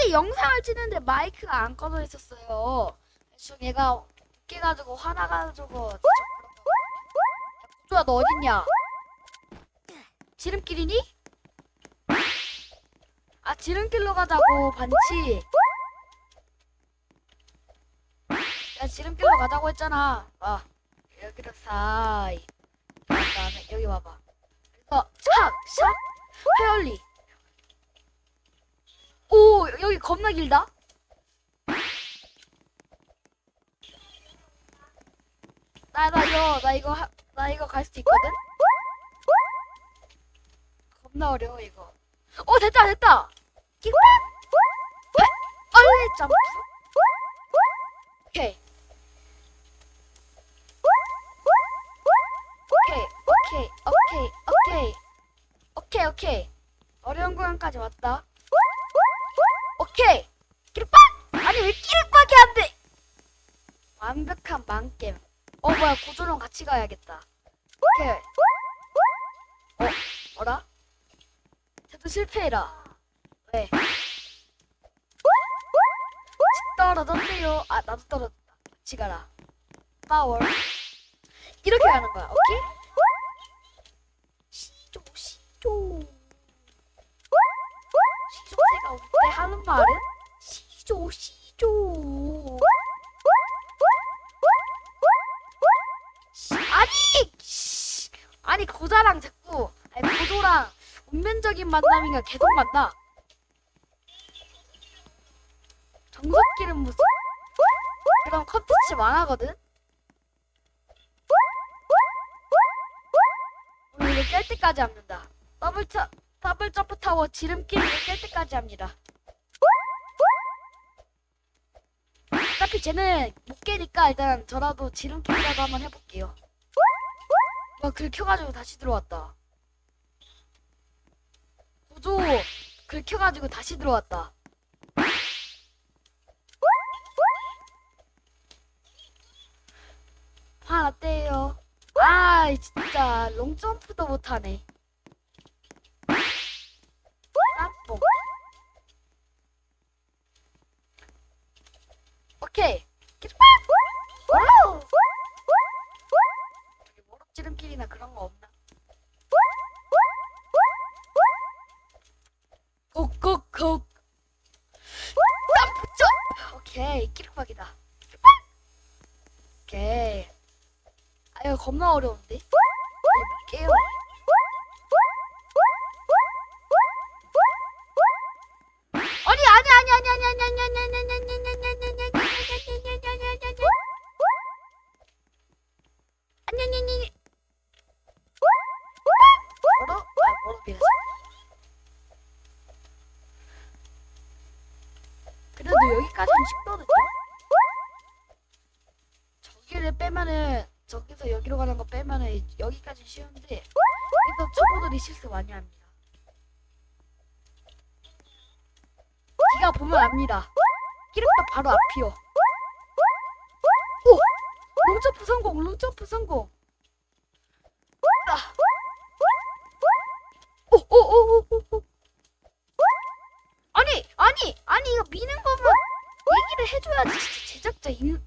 아니 영상을 찍는데 마이크가 안 꺼져 있었어요. 그래서 얘가 웃겨가지고 화나가지고 고조야 너 어딨냐? 지름길이니? 아 지름길로 가자고 반치. 야 지름길로 가자고 했잖아. 아 여기로 사이. 그다음에 여기 와봐. 그래서 샥 샥. 헤얼리. 오 여기 겁나 길다. 나 나 이거 나 이거 하, 나 이거 갈수 있거든. 겁나 어려워 이거. 오 됐다 됐다. 킥. 얼리 점프. 오케이. 오케이 오케이 오케이 오케이 오케이 오케이 어려운 구간까지 왔다. 아니 왜 기름빵이 안 돼? 완벽한 망겜. 어 뭐야 고조랑 같이 가야겠다. 오케이. 어 어라? 쟤도 실패해라. 왜? 떨어졌네요. 아 나도 떨어졌다. 같이 가라. 파워. 이렇게 가는 거야. 오케이? 시조 시조. 시조새가 올때 하는 말은 시조 시 조. 시- 아니 씨. 아니 고자랑 자꾸 아니 고조랑 운면적인 만남인가 계속 만나. 정석기는 무슨? 그럼 컨텐츠 망하거든. 오늘 이거 깰 때까지 합니다. 더블 차, 더블 점프 타워 지름길을 깰 때까지 합니다. 어차피 쟤는 못 깨니까 일단 저라도 지름길이라도 한번 해볼게요. 와, 긁혀가지고 다시 들어왔다. 구조 긁혀가지고 다시 들어왔다. 화 났대요. 아, 진짜 롱점프도 못하네. 오케이. 저기 모름지름길이나 그런 거 없나? 콕콕콕. 땀붙죠? 오케이, 끼룩박이다. 오케이. 아유 겁나 어려운데. 네, 깨요. 20도도 줘? 저기를 빼면은 저기서 여기로 가는 거 빼면은 여기까지 쉬운데 여기서 초보들이 실수 많이 합니다. 기가 보면 압니다. 기름도 바로 앞이요. 오! 롱점프 성공! 롱점프 성공! 아! 오오오오오! 아니! 아니! 아니 이거 미는 거면 얘기를 해줘야지 진짜 제작자 인...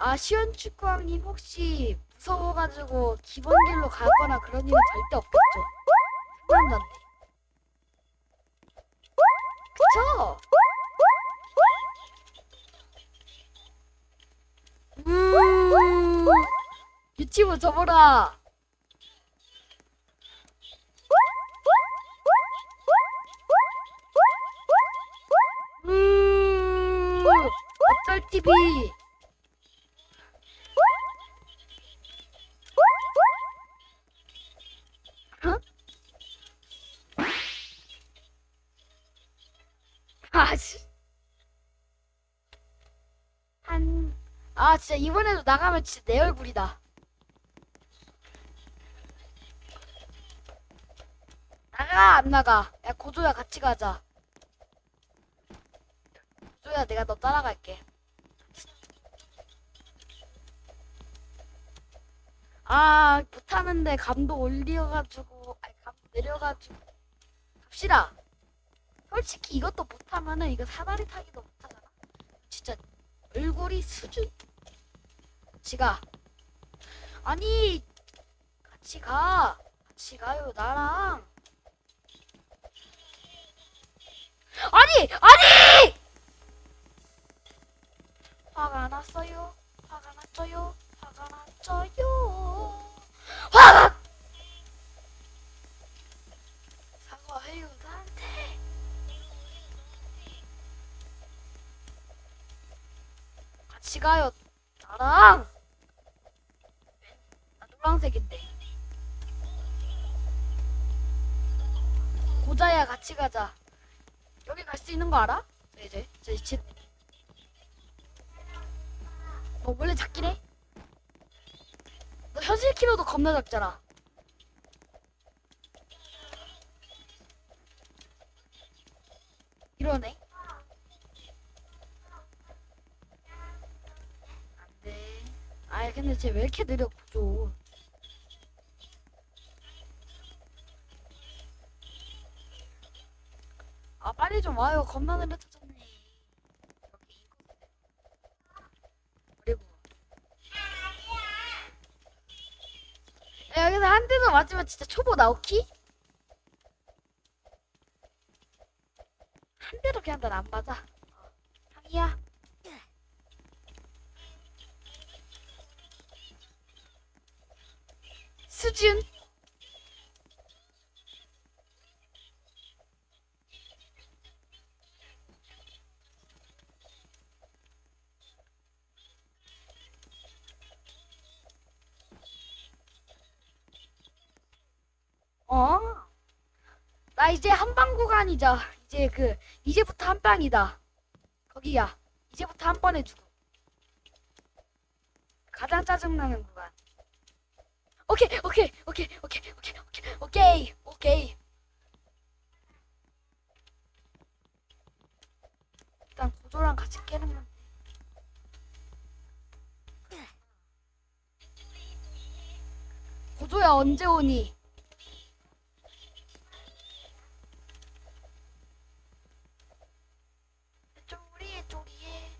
아 시원 축구왕님 혹시 무서워가지고 기본 길로 가거나 그런 일은 절대 없겠죠? 돼. 그쵸? 음 유치부 접어라 어쩔 TV 아, 씨. 한, 아, 진짜 이번에도 나가면 진짜 내 얼굴이다. 나가, 안 나가. 야, 고조야, 같이 가자. 고조야, 내가 너 따라갈게. 아, 못하는데 감도 올려가지고, 아니, 감도 내려가지고. 봅시다. 솔직히 이것도 못하면은 이거 사다리 타기도 못하잖아. 진짜 얼굴이 수준. 같이 가. 아니 같이 가. 같이 가요 나랑. 아니 아니. 화가 났어요. 화가 났어요. 났어요. 화가. 사과해요 나한테. 같이 가요 나랑. 나 노란색인데. 고자야 같이 가자. 여기 갈 수 있는 거 알아? 네, 이제 이제 집. 너 원래 해? 너 현실 키로도 겁나 작잖아. 이러네. 안 돼. 아이 근데 쟤 왜 이렇게 느려 구조. 아 빨리 좀 와요. 겁나 느려졌네. 야, 여기서 한 대도 맞으면 진짜 초보 나오키? 한 대도 그냥 난안 맞아. 어, 향이야. 수준. 한방 구간이자 이제 그 이제부터 한 방이다. 거기야. 이제부터 한 번에 주고. 가장 짜증나는 구간. 오케이, 오케이, 오케이, 오케이, 오케이, 오케이, 오케이, 오케이. 일단 고조랑 같이 깨는 건데. 고조야 언제 오니? 쪼리에 쪼리에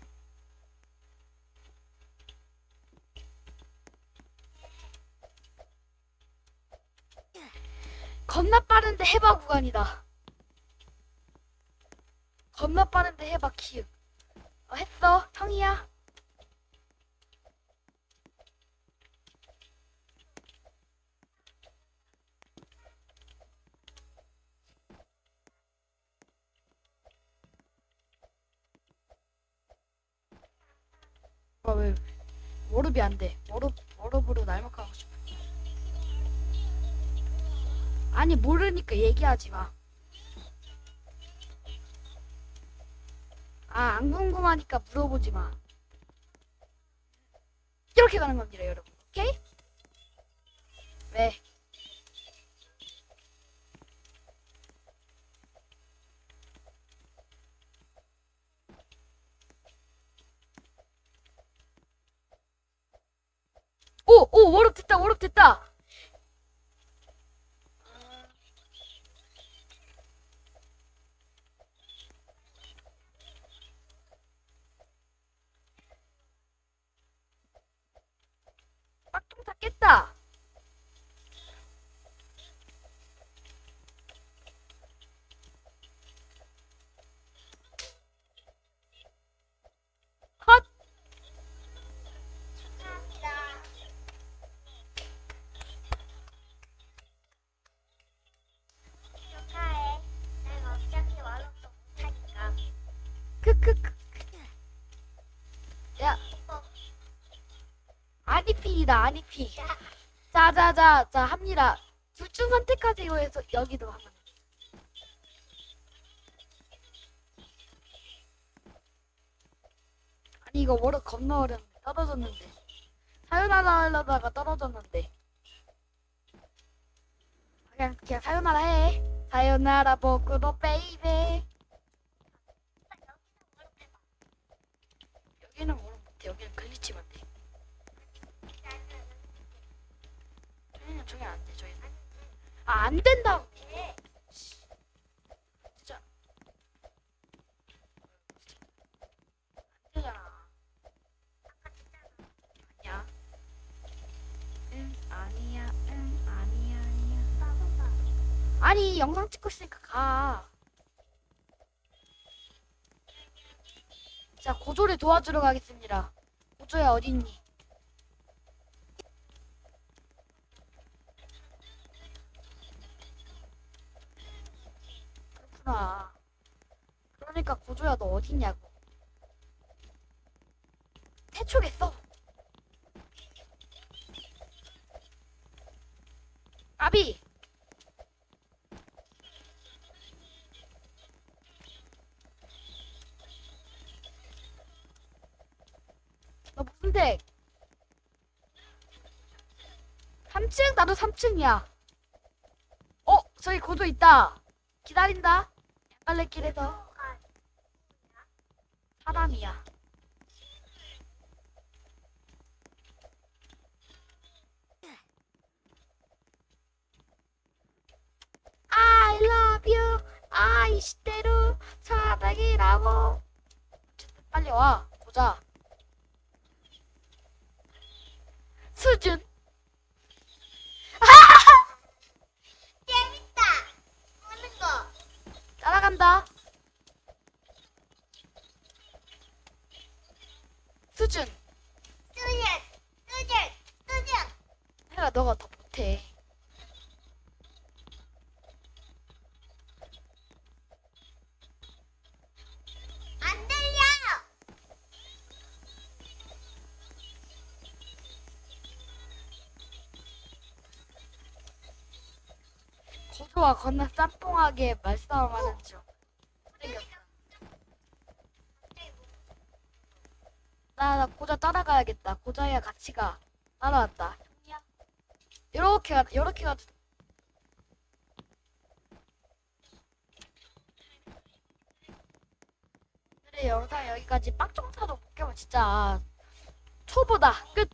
겁나 빠른데 해봐 구간이다. 겁나 빠른데 해봐 키읔 어, 했어? 형이야 아, 왜 워룹이 안돼 워룹 워룹으로 날먹하고 싶어 아니 모르니까 얘기하지 마. 아, 안 궁금하니까 물어보지 마. 이렇게 가는 겁니다, 여러분. 오케이? 왜? 오, 오, 워럽 됐다, 워럽 됐다. 빡통 다 깼다. 헛. 축하해. 내가 어차피 와서도 못하니까. 크크크. 야. 아니피이다, 아니 피. 자자자, 자 합니다. 둘 중 선택하세요 해서 여기도 하면. 아니 이거 워럭 겁나 어렵네. 떨어졌는데. 사요나라 하려다가 떨어졌는데. 그냥 그냥 사요나라 해. 사요나라 보쿠로 베이베. 안 된다. 아니 영상 찍고 있으니까 가. 자, 고조를 도와주러 가겠습니다. 고조야, 어딨니? 어디냐고. 태초겠어. 까비. 너 무슨 덱? 3층? 나도 3층이야. 어, 저기 고조 있다. 기다린다. 양갈래 길에서 뭐가 사람이야. I 시대로 사랑이라고. 빨리 와. 보자. 수준. 재밌다. 하는 거. 따라간다. 수준. 수준, 수준, 수준. 해라 너가 더 못해. 안 들려. 고조와 건너 짬뽕하게 말싸움하는 중. 생겼어. 나, 나 고자 따라가야겠다. 고자야 같이 가. 따라왔다. 이렇게 가, 이렇게 가. 오늘의 영상 여기까지 빡종사도 못 깨면 진짜 초보다 끝.